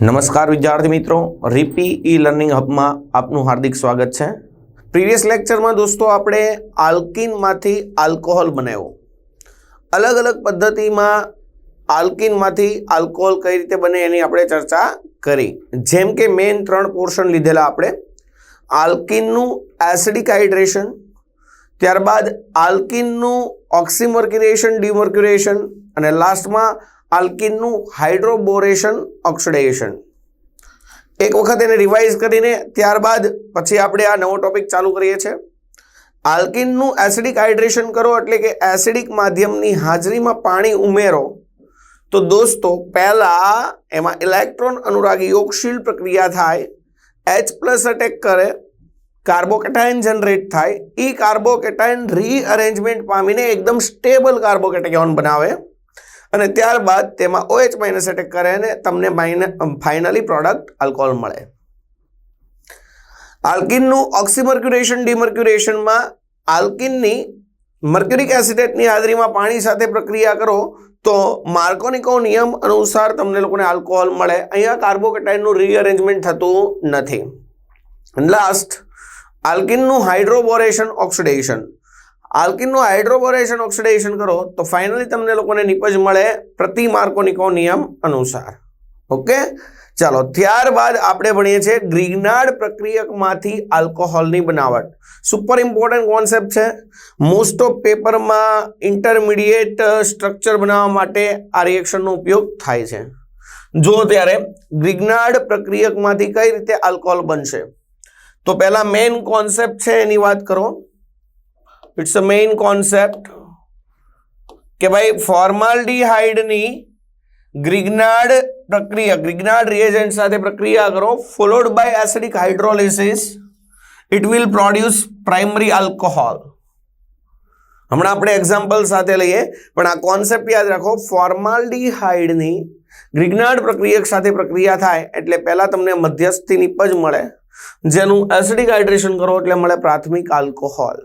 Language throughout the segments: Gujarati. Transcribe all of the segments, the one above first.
નમસ્કાર વિદ્યાર્થી મિત્રો, રીપી ઈ લર્નિંગ હબમાં આપનું હાર્દિક સ્વાગત છે. પ્રીવિયસ લેક્ચરમાં દોસ્તો આપણે આલ્કિનમાંથી આલ્કોહોલ બનાવ્યો. અલગ અલગ પદ્ધતિમાં આલ્કિનમાંથી આલ્કોહોલ કઈ રીતે બને એની આપણે ચર્ચા કરી. જેમ કે મેઇન ત્રણ પોર્શન લીધેલા આપણે. આલ્કિનનું એસિડિક હાઇડ્રેશન ત્યારબાદ આલ્કિનનું ઓક્સિમર્ક્યુરેશન ડિમર્ક્યુરેશન અને લાસ્ટમાં આલ્કિનનું હાઇડ્રોબોરેશન ઓક્સિડેશન એક વખત એને રિવાઇઝ કરીને ત્યારબાદ પછી આપણે આ નવો ટોપિક ચાલુ કરીએ છીએ. આલ્કિનનું એસિડિક હાઇડ્રેશન કરો એટલે કે એસિડિક માધ્યમની હાજરીમાં પાણી ઉમેરો. તો દોસ્તો, પહેલાં એમાં ઇલેક્ટ્રોન અનુરાગી યોગશીલ પ્રક્રિયા થાય. એચ પ્લસ અટેક કરે. કાર્બોકેટાઇન જનરેટ થાય. એ કાર્બોકેટાઇન રીઅરેન્જમેન્ટ પામીને એકદમ સ્ટેબલ કાર્બોકેટાયોન બનાવે. અને ત્યારબાદ તેમાં ઓએચ માઇનસ એટેક કરે અને તમને ફાઇનલી પ્રોડક્ટ આલ્કોહોલ મળે. આલ્કિનનું ઓક્સિમર્ક્યુરેશન ડિમર્ક્યુરેશનમાં આલ્કિનની મર્ક્યુરિક એસિડેટની હાજરીમાં પાણી સાથે પ્રક્રિયા કરો તો માર્કોનિકો નિયમ અનુસાર તમને લોકોને આલ્કોહોલ મળે. અહીંયા કાર્બોકેટાઇનનું રીઅરેન્જમેન્ટ થતું નથી. લાસ્ટ આલ્કિનનું હાઇડ્રોબોરેશન ઓક્સિડેશન આલ્કિનનું હાઇડ્રોબોરેશન ઓક્સિડેશન કરો, તો ફાઇનલી તમને લોકોને નિપજ મળે પ્રતિ માર્કોનિકો નિયમ અનુસાર. ઓકે? ચાલો, ત્યારબાદ આપણે ભણીએ છીએ ગ્રીગનાર્ડ પ્રક્રિયકમાંથી આલ્કોહોલની બનાવટ. સુપર ઇમ્પોર્ટન્ટ કોન્સેપ્ટ છે. મોસ્ટ ઓફ પેપરમાં ઇન્ટરમીડિયેટ સ્ટ્રક્ચર બનાવવા માટે આ રિએક્શનનો ઉપયોગ થાય છે. જો ત્યારે ગ્રીગનાડ પ્રક્રિયકમાંથી કઈ રીતે આલ્કોહોલ બનશે? તો પહેલાં મેઇન કોન્સેપ્ટ છે એની વાત કરો. ઇટ્સ અ મેઇન કોન્સેપ્ટ કે ભાઈ ફોર્માલ્ડીહાઇડની ગ્રિગ્નાર્ડ પ્રક્રિયા ગ્રિગ્નાર્ડ રિએજન્ટ સાથે પ્રક્રિયા કરો followed by acidic hydrolysis it will produce primary alcohol હમણાં આપણે એક્ઝામ્પલ સાથે લઈએ, પણ આ કોન્સેપ્ટ યાદ રાખો ફોર્માલ્ડીહાઇડની ગ્રિગ્નાર્ડ પ્રક્રિયક સાથે પ્રક્રિયા થાય, એટલે પહેલાં તમને મધ્યસ્થી નિપજ મળે. જેનું એસિડિક હાઇડ્રેશન કરો, એટલે મળે પ્રાથમિક આલ્કોહોલ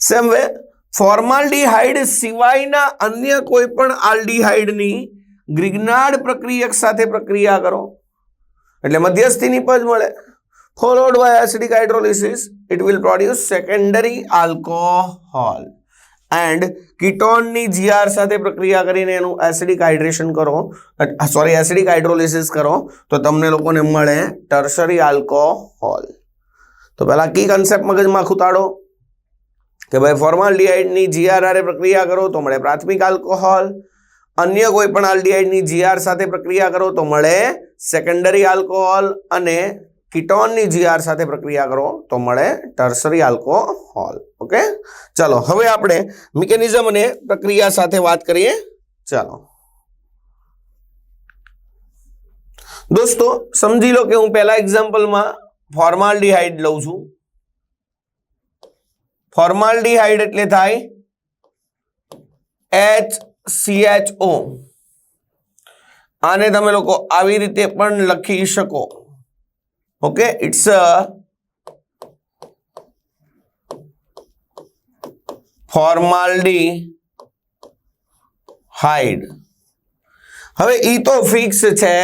સેમ વે, ફોર્માલ્ડીહાઇડ સિવાયના અન્ય કોઈ પણ આલ્ડીહાઇડની ગ્રિગ્નાર્ડ પ્રક્રિયક સાથે પ્રક્રિયા કરો. એટલે મધ્યસ્થી નિપજ મળે. Followed by acidic hydrolysis it will produce secondary alcohol and કીટોનની GR સાથે પ્રક્રિયા કરીને એનું એસિડિક હાઇડ્રેશન કરો. સોરી એસિડિક હાઇડ્રોલિસિસ કરો, તો તમને લોકોને મળે ટર્સરી આલ્કોહોલ તો પહેલાં કી કન્સેપ્ટ મગજમાં ખૂતાડો. કે ભાઈ ફોર્માલ્ડીહાઇડની જીઆર આરે પ્રક્રિયા કરો તો મળે પ્રાથમિક આલ્કોહોલ અન્ય કોઈ પણ આલ્ડીહાઇડની જીઆર સાથે પ્રક્રિયા કરો તો મળે સેકન્ડરી આલ્કોહોલ અને કિટોનની જીઆર સાથે પ્રક્રિયા કરો તો મળે ટર્સરી આલ્કોહોલ ઓકે ચાલો, હવે આપણે મિકેનિઝમ અને પ્રક્રિયા સાથે વાત કરીએ. ચાલો. દોસ્તો, સમજી લો કે હું પહેલા એક્ઝામ્પલમાં ફોર્માલ્ડીહાઇડ લઉં છું. ફોર્માલ્ડીહાઇડ એટલે થાય એચ સીએચઓ આને તમે લોકો આવી રીતે પણ લખી શકો. Okay? It's a formaldehyde હવે એ તો ફિક્સ છે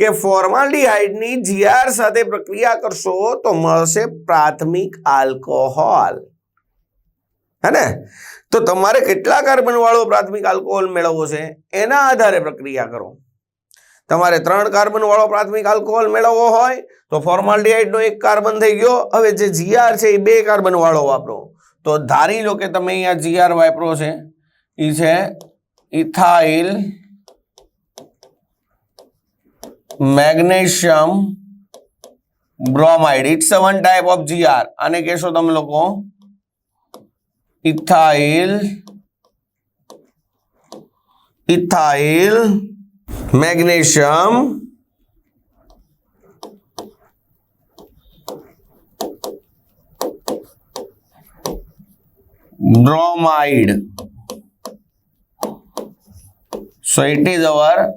કે ફોર્માલ્ડીહાઇડની જીઆર સાથે પ્રક્રિયા કરશો તો મળશે પ્રાથમિક આલ્કોહોલ. હે ને તો તમારે કેટલા કાર્બનવાળો પ્રાથમિક આલ્કોહોલ મેળવવો છે? એના આધારે પ્રક્રિયા કરો. તમારે ત્રણ કાર્બનવાળો પ્રાથમિક આલ્કોહોલ મેળવવો હોય, તો ફોર્માલ્ડીહાઇડનો એક કાર્બન થઈ ગયો. હવે જે જીઆર છે, એ બે કાર્બનવાળો વાપરો. તો ધારી લો કે તમે અહીંયા જીઆર વાપરો છે. એ છે ethyl magnesium bromide. It's one type of GR આને કહેશો તમે લોકો. Ethyl ethyl magnesium bromide so it is our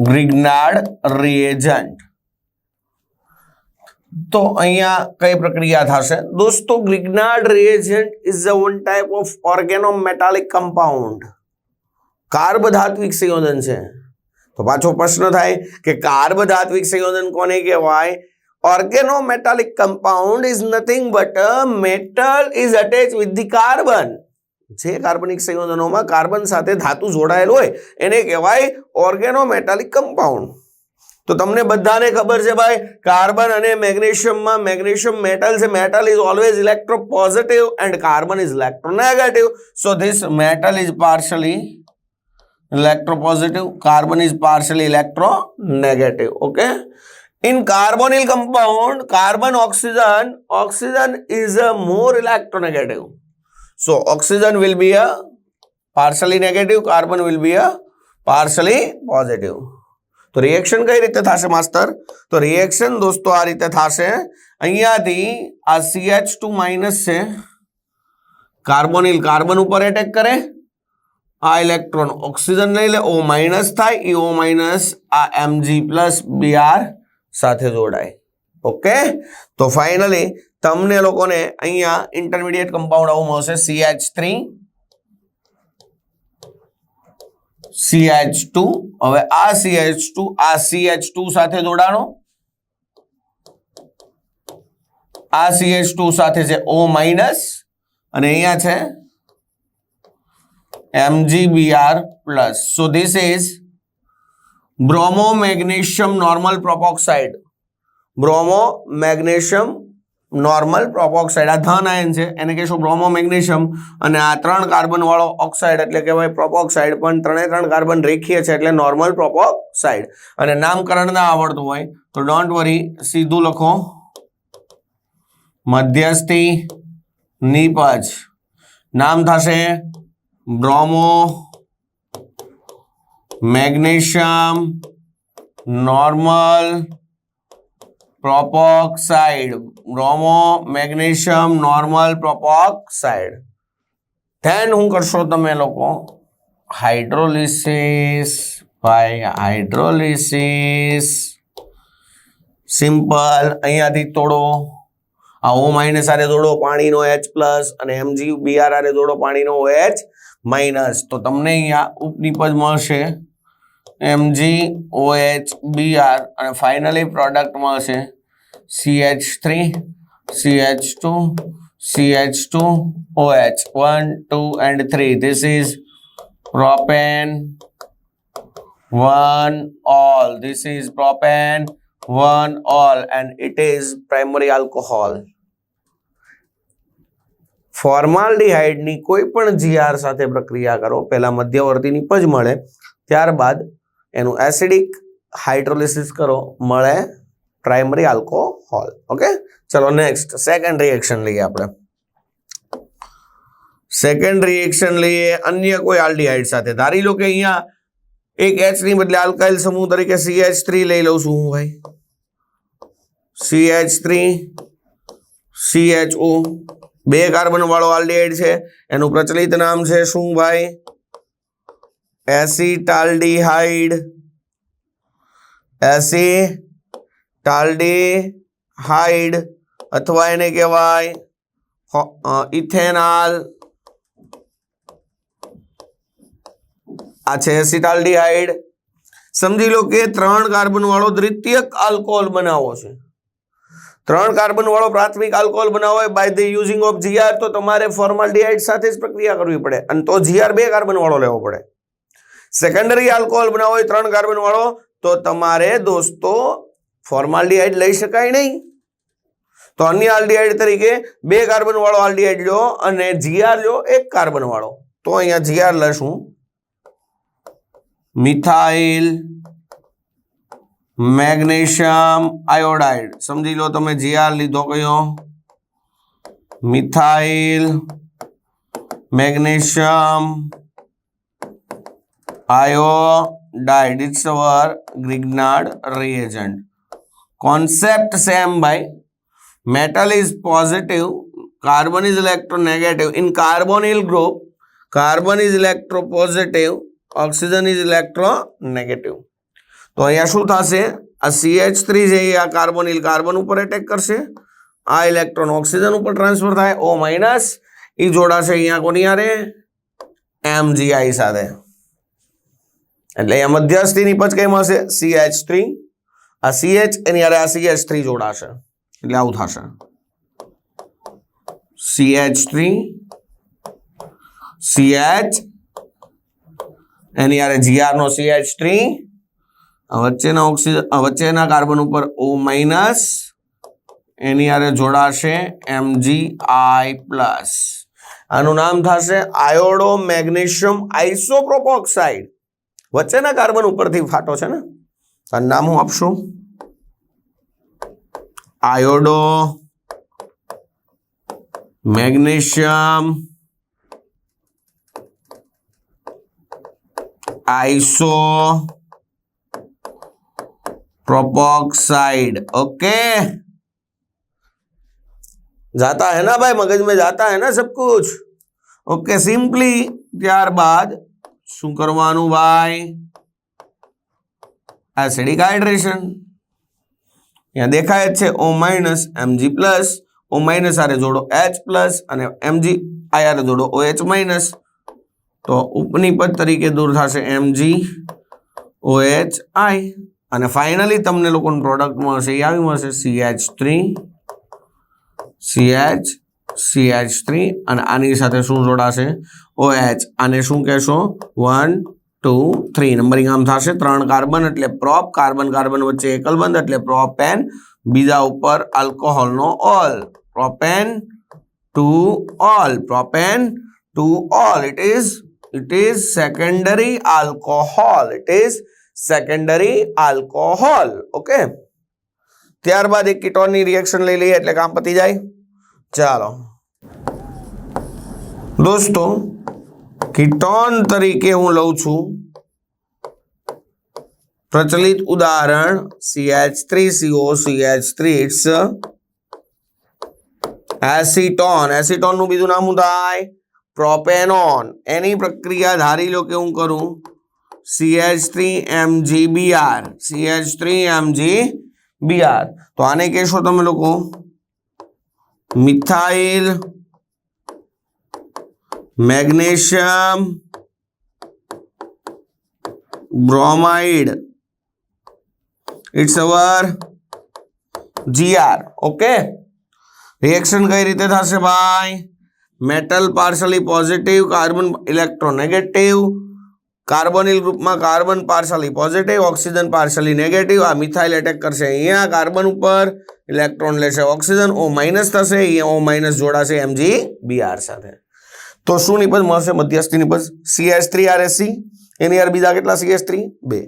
grignard reagent તો અહીંયા કઈ પ્રક્રિયા થશે? દોસ્તો Grignard reagent is a one type of organometallic compound. Carb ધાત્વિક સંયોજન છે. તો પાછો પ્રશ્ન થાય કે કાર્બધાત્વિક સંયોજન કોને કહેવાય? Organometallic compound is nothing but metal is attach with the carbon. જે કાર્બનિક સંયોજનોમાં કાર્બન સાથે ધાતુ જોડાયેલ હોય, એને કહેવાય ઓર્ગેનોમેટાલિક કમ્પાઉન્ડ. તો તમને બધાને ખબર છે ભાઈ કાર્બન અને મેગ્નેશિયમમાં મેગ્નેશિયમ મેટલ છે metal is always electropositive and carbon is electronegative so this metal is partially electropositive carbon is partially electronegative okay in carbonyl compound carbon oxygen oxygen is a more electronegative so oxygen will be a partially negative carbon will be a partially positive તો રિએક્શન કઈ રીતે થશે, માસ્તર? તો રિએક્શન દોસ્તો આ રીતે થશે. અહીંયાથી આ સીએચ ટુ માઇનસ છે. કાર્બોનિલ કાર્બન ઉપર એટેક કરે. આ ઇલેક્ટ્રોન ઓક્સિજન લઈ લે. ઓ માઇનસ થાય. એ ઓ માઇનસ આ એમજી પ્લસ બીઆર સાથે જોડાય. ઓકે તો ફાઇનલી તમને લોકોને અહીંયા ઇન્ટરમીડિયેટ કમ્પાઉન્ડ આવું મળશે. સીએચ થ્રી સીએચ ટુ હવે આ સીએચ ટુ આ સીએચ ટુ સાથે જોડાણો. આ સીએચ ટુ સાથે છે ઓ માઇનસ અને અહીંયા છે Mg Br plus so this is bromo magnesium normal propoxide bromo magnesium normal propoxide આ ધન આયન છે. એને કહીશું બ્રોમો મેગ્નેશિયમ અને આ ત્રણ કાર્બનવાળો ઓક્સાઇડ એટલે કહેવાય પ્રોપોક્સાઇડ પણ ત્રણે ત્રણ કાર્બન રેખીય છે એટલે નોર્મલ પ્રોપોક્સાઇડ અને નામકરણ ના આવડતું હોય તો ડોન્ટ વરી સીધું લખો. મધ્યસ્થી નીપજ. નામ થશે bromo magnesium normal propoxide. Bromo magnesium normal propoxide. Then હું કરશો તમે લોકો? હાઇડ્રોલિસિસ ભાઈ, હાઇડ્રોલિસિસ. સિમ્પલ, અહીંયાથી તોડો. આ ઓ માઇનસ આરે દોડો પાણીનો એચ પ્લસ અને એમજી બીઆર આરે દોડો પાણીનો એચ માઇનસ. તો તમને અહીંયા ઉપનિપજ મળશે. એમજી ઓએચ બીઆર અને ફાઇનલી પ્રોડક્ટમાં હશે CH three CH two CH two OH one two and three this is propane one ol this is propane one ol and it is primary alcohol ફોર્માલ્ડિહાઇડની કોઈ પણ જીઆર સાથે પ્રક્રિયા કરો, પહેલા મધ્યવર્તી નિપજ મળે, ત્યારબાદ એનું એસિડિક હાઇડ્રોલિસિસ કરો, મળે પ્રાઇમરી આલ્કોહોલ. ઓકે? ચલો નેક્સ્ટ સેકન્ડ રિએક્શન લઈએ આપણે. સેકન્ડ રિએક્શન લઈએ અન્ય કોઈ આલ્ડિહાઇડ સાથે. ધારી લો કે અહીંયા એક એચની બદલે આલ્કાઇલ સમૂહ તરીકે સીએચ થ્રી લઈ લઉં છું હું ભાઈ. સીએચ થ્રી CHO બે કાર્બન વાળો આલ્ડિહાઇડ છે. એનું પ્રચલિત નામ છે શું ભાઈ? એસિટાલ્ડિહાઇડ. એસિટાલ્ડિહાઇડ અથવા એને કહેવાય ઇથેનાલ. આ છે એસિટાલ્ડિહાઇડ. સમજી લો કે ત્રણ કાર્બન વાળો દ્વિતીયક આલ્કોહોલ બનાવવો છે. ત્રણ કાર્બન વાળો પ્રાથમિક આલ્કોહોલ બનાવો by the using of GR તો તમારે ફોર્માલ્ડિહાઇડ સાથે જ પ્રક્રિયા કરવી પડે. અને તો જીઆર બે કાર્બન વાળો લેવો પડે. સેકન્ડરી આલ્કોહોલ બનાવો હોય ત્રણ કાર્બન વાળો, તો તમારે દોસ્તો ફોર્માલ્ડિહાઇડ લઈ શકાય નહીં. તો અન્ય આલ્ડિહાઇડ તરીકે બે કાર્બન વાળો આલ્ડિહાઇડ લો અને જીઆર લો એક કાર્બન વાળો. તો અહીંયા જીઆર લેશું મિથાઇલ, મેગ્નેશિયમ, આયોડાઇડ. સમજી લો તમે જીઆર લીધો કયો? Methyl, magnesium iodide it's our Grignard reagent concept same by metal is positive carbon is electronegative in carbonyl group carbon is electropositive oxygen is electronegative તો અહીંયા શું થશે આ CH3 થ્રી છે એ આ કાર્બોનિલ કાર્બન ઉપર એટેક કરશે આ ઇલેક્ટ્રોન ઓક્સિજન ઉપર ટ્રાન્સફર થાય ઓ માઇનસ એ જોડાશે અહીંયા કોની યારે એમજીઆઈ સાથે એટલે અહીંયા મધ્યસ્થી પછી કઈ મળશે CH3 થ્રી આ CH એની હારે આ CH3 થ્રી જોડાશે. એટલે આવું થશે. CH3 થ્રી CH એની હારે જીઆર નો CH3 થ્રી વચ્ચેના ઓક્સિજન વચ્ચેના કાર્બન ઉપર ઓ માઇનસ એની હારે જોડાશે MgI પ્લસ આનું નામ થશે આયોડો મેગ્નેશિયમ આઇસોપ્રોપોક્સાઇડ. વચ્ચેના કાર્બન ઉપરથી ફાટો છે ને આનું નામ હું આપશું iodo magnesium isopropoxide okay जाता है ना भाई मगज में जाता है ना सब कुछ ओके सिंपली ત્યારબાદ શું કરવાનું ભાઈ? એસિડિક હાઇડ્રેશન અહીંયા દેખાય જ છે O minus MG plus O minus આરે જોડો એચ પ્લસ અને એમજી આરે જોડો ઓ એચ માઇનસ તો ઉપનિપદ તરીકે દૂર થશે એમજી ઓએચ આઈ અને ફાઇનલી તમને લોકોને પ્રોડક્ટ મળશે. એ આવી મળશે CH three CH CH three અને આની સાથે શું જોડાશે? ઓએચ આને શું કહેશો? વન ટુ થ્રી નંબરિંગ આમ થશે. ત્રણ કાર્બન એટલે પ્રોપ કાર્બન કાર્બન વચ્ચે એકલબંધ એટલે પ્રોપેન બીજા ઉપર આલ્કોહોલનો ol propane two ol propane two ol it is it is secondary alcohol. It is secondary alcohol. Okay ત્યારબાદ એક કિટોનની રિએક્શન લઈ લઈએ એટલે કામ પતી જાય. ચાલો. દોસ્તો, કીટોન તરીકે હું લઉં છું. પ્રચલિત ઉદાહરણ CH3CO CH3 it's acetone acetone. નું બીજું નામ શું થાય? પ્રોપેનોન. એની પ્રક્રિયા ધારી લો કે હું કરું. CH3 three MG BR CH three MG BR તો આને કહેશો તમે લોકો. Methyl magnesium bromide it's our GR okay reaction કઈ રીતે થશે ભાઈ metal partially positive carbon electronegative carbonyl ગ્રુપમાં carbon partially positive oxygen partially negative આ મિથાઇલ એટેક કરશે. અહીંયા કાર્બન ઉપર ઇલેક્ટ્રોન લેશે ઓક્સિજન ઓ માઇનસ થશે, અહીંયા ઓ માઇનસ જોડાશે એમજી બીઆર સાથે. તો શું નિપજ મળશે? મધ્યસ્થી નિપજ સીએસ થ્રી આરએસસી એની યાર બીજા કેટલા? સીએસ થ્રી બે.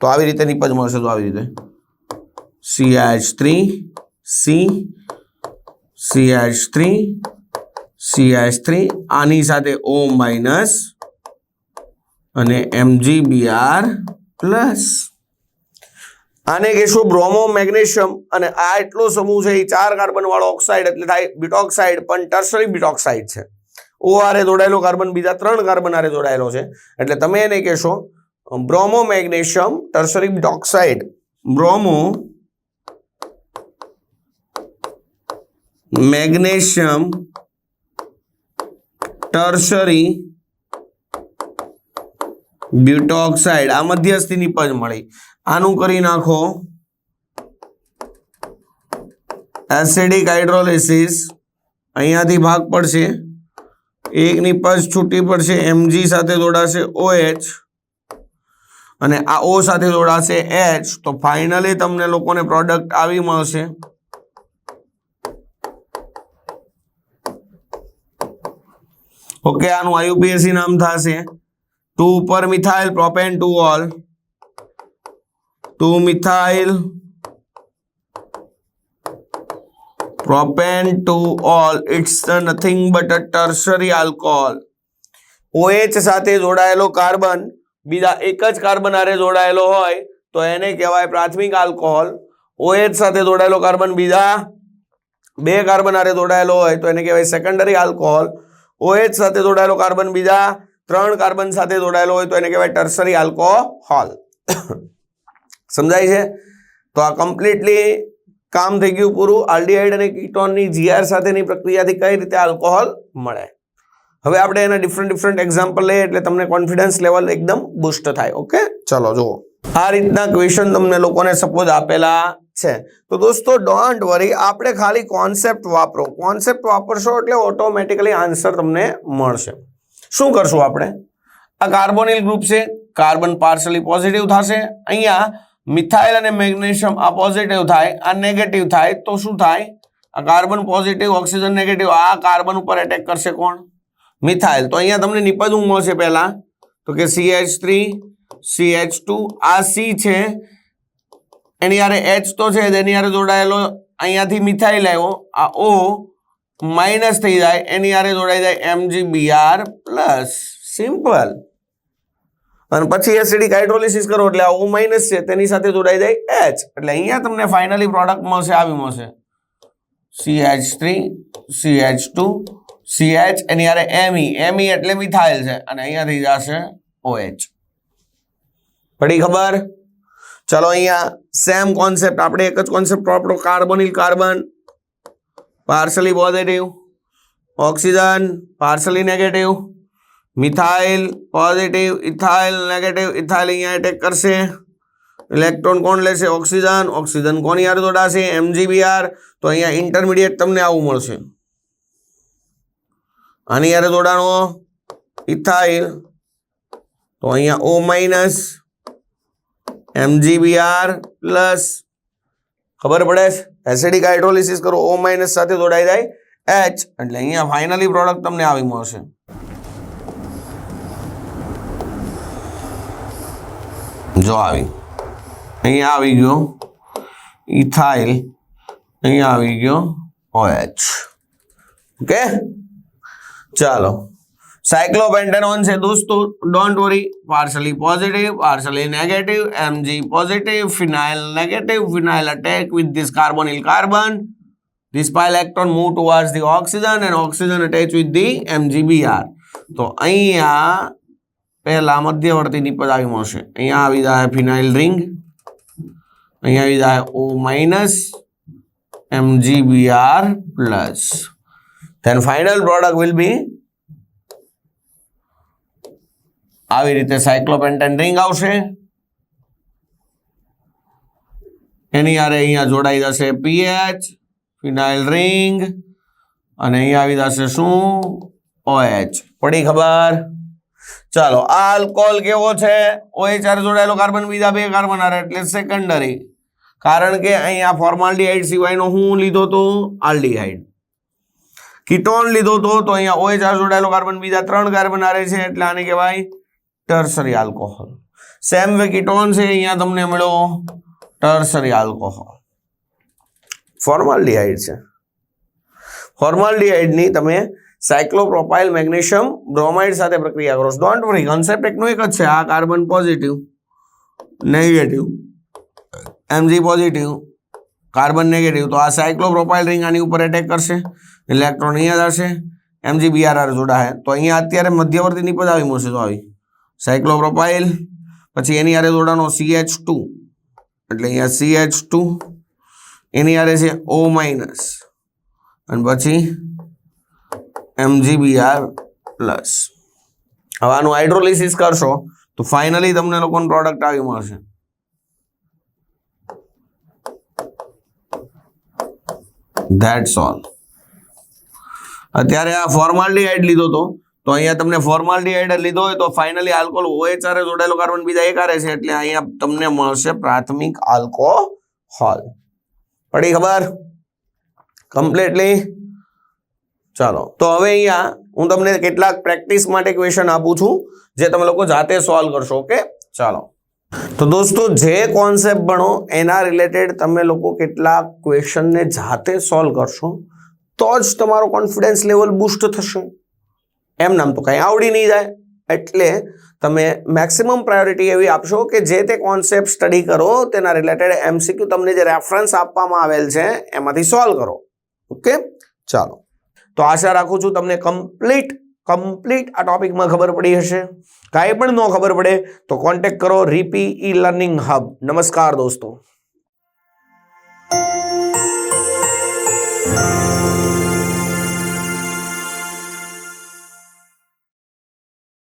તો આવી રીતે નિપજ મળશે તો આવી રીતે. CH three C CH three CH three આની સાથે ઓ માઇનસ અને એમજીબીઆર પ્લસ આને કહેશું બ્રોમો મેગ્નેશિયમ અને આ એટલો સમૂહ છે, એ ચાર કાર્બન વાળો ઓક્સાઇડ, એટલે થાય બિટોક્સાઇડ, પણ ટર્સરી બિટોક્સાઇડ છે. ઓ આરે જોડાયેલો કાર્બન, બીજા ત્રણ કાર્બન આરે જોડાયેલો છે. એટલે તમે એને કહેશો bromo magnesium tertiary butoxide. Bromo magnesium butoxide આ મધ્યસ્થી નિપજ મળી. આનું કરી નાખો. એસિડિક હાઇડ્રોલિસિસ અહીંયાથી ભાગ પડશે. એક નિપજ છૂટી પડશે એમજી સાથે જોડાશે ઓએચ અને આ ઓ સાથે જોડાશે એચ તો ફાઇનલી તમને લોકોને પ્રોડક્ટ આવી મળશે. ઓકે આનું આયુપીએસસી નામ થશે. ટુ ઉપર methyl propane two ol two methyl propane two ol it's nothing but a tertiary alcohol OH સાથે જોડાયેલો કાર્બન બીજા એક જ કાર્બન હારે જોડાયેલો હોય, તો એને કહેવાય પ્રાથમિક આલ્કોહોલ. ઓએચ સાથે જોડાયેલો કાર્બન બીજા બે કાર્બન હારે જોડાયેલો હોય, તો એને કહેવાય સેકન્ડરી આલ્કોહોલ. ઓએચ સાથે જોડાયેલો કાર્બન બીજા ત્રણ કાર્બન સાથે જોડાયેલો હોય તો એને કહેવાય ટર્સરી આલ્કોહોલ સમજાય છે? તો આ કમ્પ્લીટલી કામ થઈ ગયું પૂરું. આલ્ડીહાઇડ અને કીટોનની જીઆર સાથેની પ્રક્રિયાથી કઈ રીતે આલ્કોહોલ મળે? હવે આપણે એના ડિફરન્ટ ડિફરન્ટ એક્ઝામ્પલ લઈએ એટલે તમને કોન્ફિડન્સ લેવલ એકદમ બુસ્ટ થાય ઓકે ચલો, જુઓ. આ રીતના ક્વેશ્ચન તમને લોકોને સપોઝ આપેલા છે. તો દોસ્તો ડોન્ટ વરી આપણે ખાલી કોન્સેપ્ટ વાપરો. કોન્સેપ્ટ વાપરશો એટલે ઓટોમેટિકલી આન્સર તમને મળશે. શું કરશું આપણે? આ કાર્બોનિલ ગ્રુપ છે, કાર્બન પાર્શલી પોઝિટિવ થશે. અહીંયા મિથાઇલ અને મેગ્નેશિયમ આ પોઝિટિવ થાય, આ નેગેટિવ થાય, તો શું થાય? આ કાર્બન પોઝિટિવ ઓક્સિજન નેગેટિવ આ કાર્બન ઉપર એટેક કરશે કોણ? મિથાઇલ. તો અહીંયા તમને નિપજવું મળશે પહેલાં. તો કે CH3 થ્રી સીએચ ટુ આ સી છે. એની યારે એચ તો છે તેની યારે જોડાયેલો અહીંયાથી મિથાઇલ આવ્યો. આ ઓ માઇનસ થઈ જાય, એની આરે જોડાઈ જાય એમજીબીઆર પ્લસ સિમ્પલ. અને પછી એસિડિક હાઇડ્રોલિસિસ કરો, એટલે આ ઓ માઇનસ છે, તેની સાથે જોડાઈ જાય એચ. એટલે અહીંયા તમને ફાઇનલી પ્રોડક્ટ મળશે, આવી મળશે. C H three C H two C H એની યારે એમઈ. એમઈ એટલે મિથાઇલ છે, અને અહીંયા થઈ જશે ઓએચ. પડી ખબર? ચલો અહીંયા સેમ કોન્સેપ્ટ, આપણે એક જ કોન્સેપ્ટ આપણો carbonyl carbon partially positive oxygen, partially negative methyl positive ethyl negative ethyl અહીંયા એટેક કરશે. ઇલેક્ટ્રોન કોણ લેશે? ઓક્સિજન. ઓક્સિજન કોની યાર જોડાશે એમજીબીઆર તો અહીંયા ઇન્ટરમીડિયેટ તમને આવું મળશે. આની યારે જોડાણો ઇથાઇલ. તો અહીંયા ઓ માઇનસ એમજીબીઆર પ્લસ ખબર પડે? છે એસિડિક હાઇડ્રોલિસિસ કરો ઓ માઇનસ સાથે જોડાઈ જાય. એચ એટલે અહીંયા ફાઇનલી પ્રોડક્ટ તમને આવી મળશે. જો આવી. અહીંયા આવી ગયો. ઇથાઇલ અહીંયા આવી ગયો. OH ઓકે ચાલો. સાયક્લોપેન્ટેનોન છે દોસ્તો don't worry partially positive partially negative MG positive phenyl negative phenyl attack with this carbonyl carbon this pi electron move towards the oxygen and oxygen attach with the mgbr તો અહીંયા પહેલા મધ્યવર્તી નિપજ આવી મળશે અહીંયા આવી જાય ફિનાઇલ રિંગ અહીંયા આવી જાય O minus mgbr plus then final product will be આવી રીતે સાયક્લોપેન્ટેન રિંગ આવશે. એની હારે અહીંયા જોડાઈ જશે પીએચ, ફિનાઇલ રિંગ અને અહીંયા આવી જશે શું? ઓએચ. પડી ખબર? ચાલો, આ આલ્કોહોલ કેવો છે? ઓએચ આર જોડાયેલો કાર્બન બીજા બે કાર્બન આરે, એટલે સેકન્ડરી કારણ કે અહીંયા ફોર્માલ્ડીહાઇડ સિવાયનો હું લીધો તો આલ્ડીહાઇડ કીટોન લીધો તો અહીંયા OH આર જોડાયેલો કાર્બન બીજા ત્રણ કાર્બન આરે છે, એટલે આને કહેવાય tertiary alcohol same way ketone છે અહીંયા તમને મળ્યો ટર્સરી આલ્કોહોલ ફોર્માલ્ડિહાઇડ છે ફોર્માલ્ડિહાઇડની તમે સાયક્લોપ્રોપાઇલ મેગ્નેશિયમ બ્રોમાઇડ સાથે પ્રક્રિયા કરો ડોન્ટ વરી કન્સેપ્ટ એકનો એક જ છે આ carbon positive negative MG positive carbon negative તો આ સાયક્લોપ્રોપાઇલ રિંગ આની ઉપર એટેક કરશે ઇલેક્ટ્રોન અહીંયા જશે એમજી બીઆરઆર જોડાશે। તો અહીંયા અત્યારે મધ્યવર્તી નિપજ આવી મળશે, તો આવી. સાયક્લોપ્રોપાઇલ પછી એની હારે જોડાનો સીએચ ટુ એટલે અહીંયા સીએચ ટુ એની હારે છે ઓ માઇનસ અને પછી એમજીબીઆર પ્લસ હવે આનું હાઇડ્રોલિસિસ કરશો, તો ફાઇનલી તમને લોકોનું પ્રોડક્ટ આવી મળશે. ધેટ્સ ઓલ અત્યારે આ ફોર્માલ્ડીહાઇડ લીધો તો તો અહીંયા તમને ફોર્માલ્ડીહાઇડ લીધો હોય તો ફાઇનલી આલ્કોહોલ ઓએચઆર જોડાયેલો કાર્બન બીજા એક આરે છે, એટલે અહીંયા તમને મળશે પ્રાથમિક આલ્કોહોલ પડી ખબર? કમ્પ્લીટલી ચાલો, તો હવે અહીંયા હું તમને કેટલાક પ્રેક્ટિસ માટે ક્વેશ્ચન આપું છું, જે તમે લોકો જાતે સોલ્વ કરશો ઓકે ચાલો. તો દોસ્તો, જે કોન્સેપ્ટ ભણો, એના રિલેટેડ તમે લોકો કેટલાક ક્વેશ્ચનને જાતે સોલ્વ કરશો, તો જ તમારો કોન્ફિડન્સ લેવલ બુસ્ટ થશે. એમ નામ તો કંઈ આવડી નહીં જાય. એટલે તમે મેક્સિમમ પ્રાયોરિટી એવી આપશો કે જે તે કોન્સેપ્ટ સ્ટડી કરો, તેના રિલેટેડ એમસીક્યુ તમને જે રેફરન્સ આપવામાં આવેલ છે, એમાંથી સોલ્વ કરો. ઓકે ચાલો. તો આશા રાખું છું તમને કમ્પ્લીટ કમ્પ્લીટ આ ટોપિકમાં ખબર પડી હશે. કાંઈ પણ ન ખબર પડે, તો કોન્ટેક્ટ કરો રીપી ઈ લર્નિંગ હબ નમસ્કાર દોસ્તો.